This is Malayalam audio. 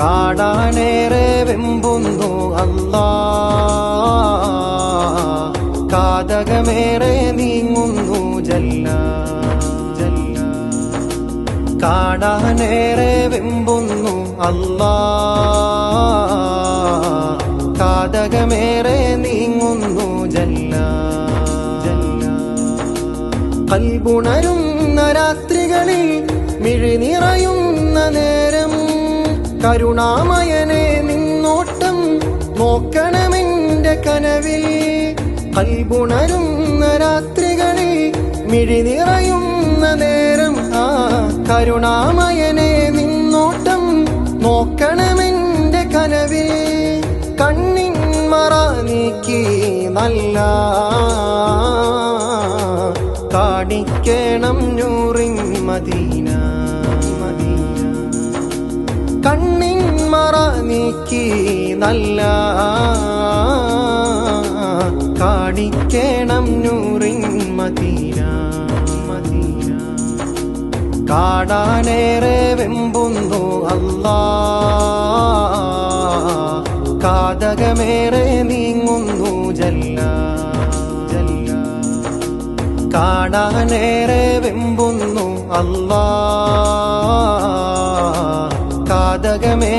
കാണാനേറെ വെമ്പുന്നു അല്ലാ. കാതകമേറെ നീങ്ങുന്നു ജല്ല. ജല്ല. വെമ്പുന്നു അല്ലാ. കാതകമേറെ നീങ്ങുന്നു ജല്ല. ജല്ല. കൽബുണരുന്ന രാത്രികളിൽ മിഴിനിറയുന്ന നേരം കരുണാമയനെ നിന്നോട്ടം നോക്കണമെന്റെ കനവിൽ കൽബുണരുന്ന രാത്രികളിൽ മിഴിനിറയുന്ന നേരം ആ കരുണാമയനെ നിന്നോട്ടം നോക്കണമെന്റെ കനവിൽ കണ്ണിൻ മറ നീക്കി നല്ല കാണിക്കണം നൂറിൻ മദീന. കണ്ണിൻ മറ നീക്കി നല്ല കാണിക്കണം നൂറിൻ മദീന മദീന. കാടാനേറെ വെമ്പുന്നു അല്ലാ. കാതകമേറെ നീങ്ങുന്നു ജല്ല ജല്ല. കാടാനേറെ വെമ്പുന്നു അല്ലാ. ஒட்டகமே